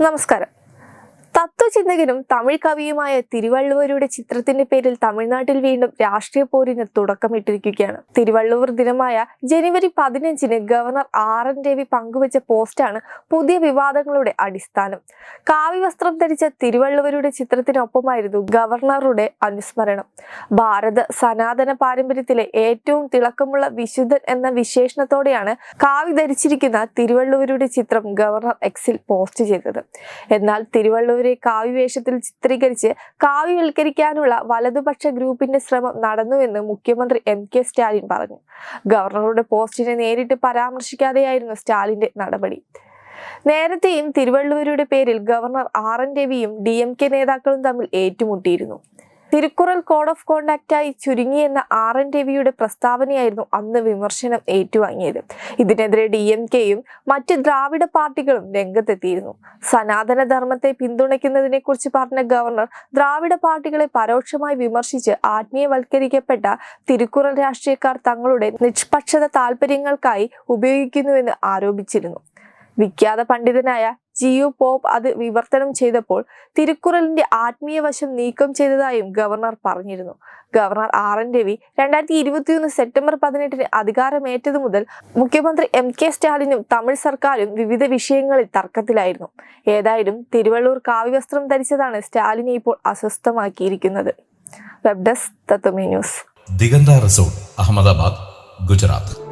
നമസ്കാരം. തത്വചിന്തകനും തമിഴ് കവിയുമായ തിരുവള്ളുവരുടെ ചിത്രത്തിന്റെ പേരിൽ തമിഴ്നാട്ടിൽ വീണ്ടും രാഷ്ട്രീയ പോരിന് തുടക്കമിട്ടിരിക്കുകയാണ്. തിരുവള്ളുവർ ദിനമായ ജനുവരി പതിനഞ്ചിന് ഗവർണർ ആർ എൻ രവി പങ്കുവച്ച പോസ്റ്റാണ് പുതിയ വിവാദങ്ങളുടെ അടിസ്ഥാനം. കാവ്യവസ്ത്രം ധരിച്ച തിരുവള്ളുവരുടെ ചിത്രത്തിനൊപ്പമായിരുന്നു ഗവർണറുടെ അനുസ്മരണം. ഭാരത സനാതന പാരമ്പര്യത്തിലെ ഏറ്റവും തിളക്കമുള്ള വിശുദ്ധൻ എന്ന വിശേഷണത്തോടെയാണ് കാവ്യ ധരിച്ചിരിക്കുന്ന തിരുവള്ളുവരുടെ ചിത്രം ഗവർണർ എക്സിൽ പോസ്റ്റ് ചെയ്തത്. എന്നാൽ തിരുവള്ളുവരെ കാവ്യവേഷത്തിൽ ചിത്രീകരിച്ച് കാവ്യവൽക്കരിക്കാനുള്ള വലതുപക്ഷ ഗ്രൂപ്പിന്റെ ശ്രമം നടന്നുവെന്ന് മുഖ്യമന്ത്രി എം കെ സ്റ്റാലിൻ പറഞ്ഞു. ഗവർണറുടെ പോസ്റ്റിനെ നേരിട്ട് പരാമർശിക്കാതെയായിരുന്നു സ്റ്റാലിന്റെ നടപടി. നേരത്തെയും തിരുവള്ളുവരുടെ പേരിൽ ഗവർണർ ആർ എൻ രവിയും ഡി എം കെ നേതാക്കളും തമ്മിൽ ഏറ്റുമുട്ടിയിരുന്നു. തിരുക്കുറൽ കോഡ് ഓഫ് കോണ്ടാക്റ്റായി ചുരുങ്ങിയെന്ന ആർ എൻ രവിയുടെ പ്രസ്താവനയായിരുന്നു അന്ന് വിമർശനം ഏറ്റുവാങ്ങിയത്. ഇതിനെതിരെ ഡി എം കെയും മറ്റ് ദ്രാവിഡ പാർട്ടികളും രംഗത്തെത്തിയിരുന്നു. സനാതന ധർമ്മത്തെ പിന്തുണയ്ക്കുന്നതിനെ കുറിച്ച് പറഞ്ഞ ഗവർണർ ദ്രാവിഡ പാർട്ടികളെ പരോക്ഷമായി വിമർശിച്ച് ആത്മീയവൽക്കരിക്കപ്പെട്ട തിരുക്കുറൽ രാഷ്ട്രീയക്കാർ തങ്ങളുടെ നിഷ്പക്ഷത താല്പര്യങ്ങൾക്കായി ഉപയോഗിക്കുന്നുവെന്ന് ആരോപിച്ചിരുന്നു. വിഖ്യാത പണ്ഡിതനായ ജിയു പോപ്പ് അത് വിവർത്തനം ചെയ്തപ്പോൾ തിരുക്കുറലിന്റെ ആത്മീയ വശം നീക്കം ചെയ്തതായും ഗവർണർ പറഞ്ഞിരുന്നു. ഗവർണർ ആർ എൻ രവി രണ്ടായിരത്തി ഇരുപത്തിയൊന്ന് സെപ്റ്റംബർ പതിനെട്ടിന് അധികാരമേറ്റതു മുതൽ മുഖ്യമന്ത്രി എം കെ സ്റ്റാലിനും തമിഴ് സർക്കാരും വിവിധ വിഷയങ്ങളിൽ തർക്കത്തിലായിരുന്നു. ഏതായാലും തിരുവള്ളൂർ കാവ്യവസ്ത്രം ധരിച്ചതാണ് സ്റ്റാലിനെ ഇപ്പോൾ അസ്വസ്ഥമാക്കിയിരിക്കുന്നത്. വെബ് ഡെസ്ക് തത്വമി ന്യൂസ് ദിഗന്ത റിസോർട്ട് അഹമ്മദാബാദ് ഗുജറാത്ത്.